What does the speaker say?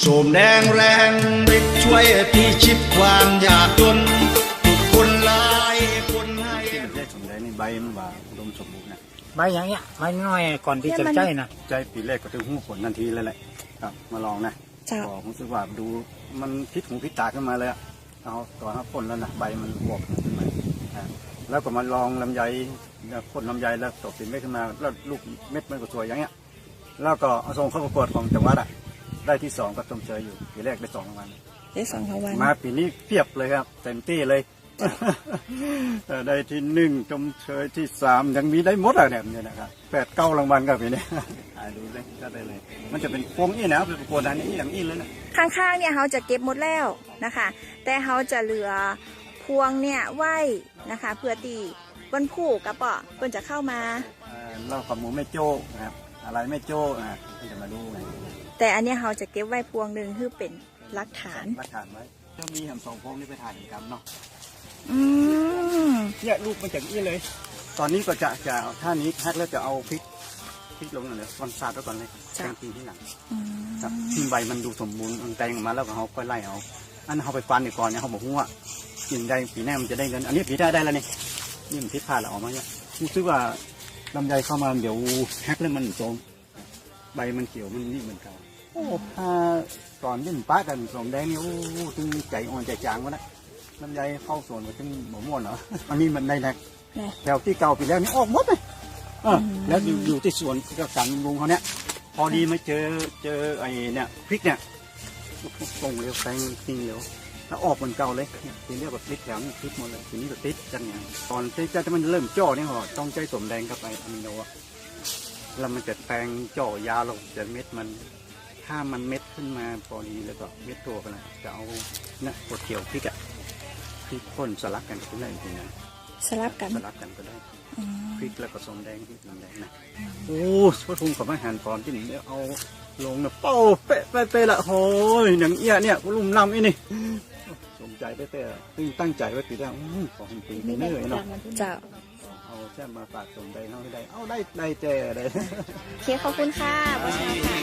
โสมแดงแรงฤทธิ์ช่วยพิชิตความยากจนทุกคนหลายคนให้ที่มันได้สมได้นี่ใบมันว่าอุดมสมบูรณ์นะใบอย่างเงี้ยใบน้อยก่อนที่จะใจนะใจปีแรกก็ถึงหูผลทันทีเลยแหละครับ มาลองนะเจ้าก็รู้สึกว่าดูมันพิษหูพิษตาขึ้นมาเลยอะเอาตอนเขาพ่นแล้วนะใบมันบวกขึ้นมาอ่าแล้วก็มาลองลำไยแล้วพ่นลำไยแล้วตกเป็นเม็ดขึ้นมาแล้วลูกเม็ดมันก็สวยอย่างเงี้ยแล้วก็เอาส่งเข้าประกวดของจังหวัดอะ ได้ที่สองก็ชมเชยอยู่ปีแรกได้สองรางวัลได้สองรางวัลมาปีนี้เพียบเลยครับเต็มที่เลยเออได้ที่หนึ่งชมเชยที่สามยังมีได้หมดอะเนี่ยเนี่ยนะครับแปดเก้ารางวัลครับปีนี้ถ่ายดูเลยก็ได้เลย มันจะเป็นพวงอี้นะเป็นประกวดอันนี้อย่างอี้เลยนะข้างๆเนี่ยเขาจะเก็บหมดแล้วนะคะ แต่เขาจะเหลือพวงเนี่ยไว้นะคะเพื่อตีวันผู้กระเปาะเพื่อนจะเข้ามาเอ่อเหล่ากับหมูไม่โจ้นะครับอะไรไม่โจ้นะครับที่จะมาดูไง แต่อันเนี้ยเขาจะเก็บไว้พวงหนึ่งคือเป็นหลักฐาน รักฐานไว้จะมีแหมสองพวงนี้ไปถ่ายกันเนาะอืมเนี่ยลูกมาจากอี้เลย ตอนนี้ก็จะจะเอาท่านี้แพ็คแล้วจะเอาพริกพริกลงหน่อยเลยวันซาดไว้ก่อนเลยแกงกินที่หลังอืมครับที่ใบมันดูสมบูรณ์มันแตงออกมาแล้วก็เขาค่อยไล่เอา อันเขาไปฟันอีกก่อนเนี่ยเขาบอกว่ากินได้ปีหน้ามันจะได้เงินอันนี้ปีหน้าได้แล้วนี่นี่มันพิษพลาดแล้วออกมาเนี่ยรู้สึกว่าลำไยเข้ามาเดี๋ยวแฮกแล้วมันโทรมใบมันเขียวมันนี่เหมือนกัน โอ้ถ้าตอนยื่นป้ากันสมแดงนี่โอ้ตึงใจอ่อนใจจางวะนะลำไยเข้าสวนมาตึงหมม่วนเหรออันนี้มันได้แนกนะแถวที่เก่าปีแล้วนี่ออกหมดเลยเออแล้วอยู่อยู่ที่สวนก็การบำรุงเขาเนี่ย พอดีมาเจอเจอไอ้เนี่ยพริกเนี่ยตรงเร็วแซงจริงเร็วแล้วออกเหมือนเก่าเลยทีนี้ก็ติดแถวนี้ติดหมดเลยทีนี้ก็ติดกันอย่างตอนที่จะมันเริ่มจ่อเนี่ยก็ต้องใจสมแดงกับไอ้อะมิโนอะแล้วมันจะแตงจ่อยาวลงจะเม็ดมัน ถ้ามันเม็ดขึ้นมาพอดีแล้วก็เม็ดตัวกันนะจะเอาเนี่ยตัวเขียวพริกอะพริกพ่นสลักกันก็ได้จริงๆนะสลับกันสลักกันก็ได้อืมพริกแล้วก็ส้มแดงพริกส้มแดงนะโอ้พระทุงกับอาหารก่อนที่นี่เอาลงนะเป้าเป๊ะเป๊ะเป๊ะละโอ้ยหนังเอี้ยเนี่ยกูลุ่มลำอีนี่สมใจเป๊ะเป๊ะละตั้งตั้งใจไว้ปีแล้วอื้อขอให้ปีนี้เนื่อยเนาะเจ้าเอาแค่มาฝากสมใจเขาให้ได้ เอาได้ได้แจได้โอเคขอบคุณค่ะป้าชาค่ะ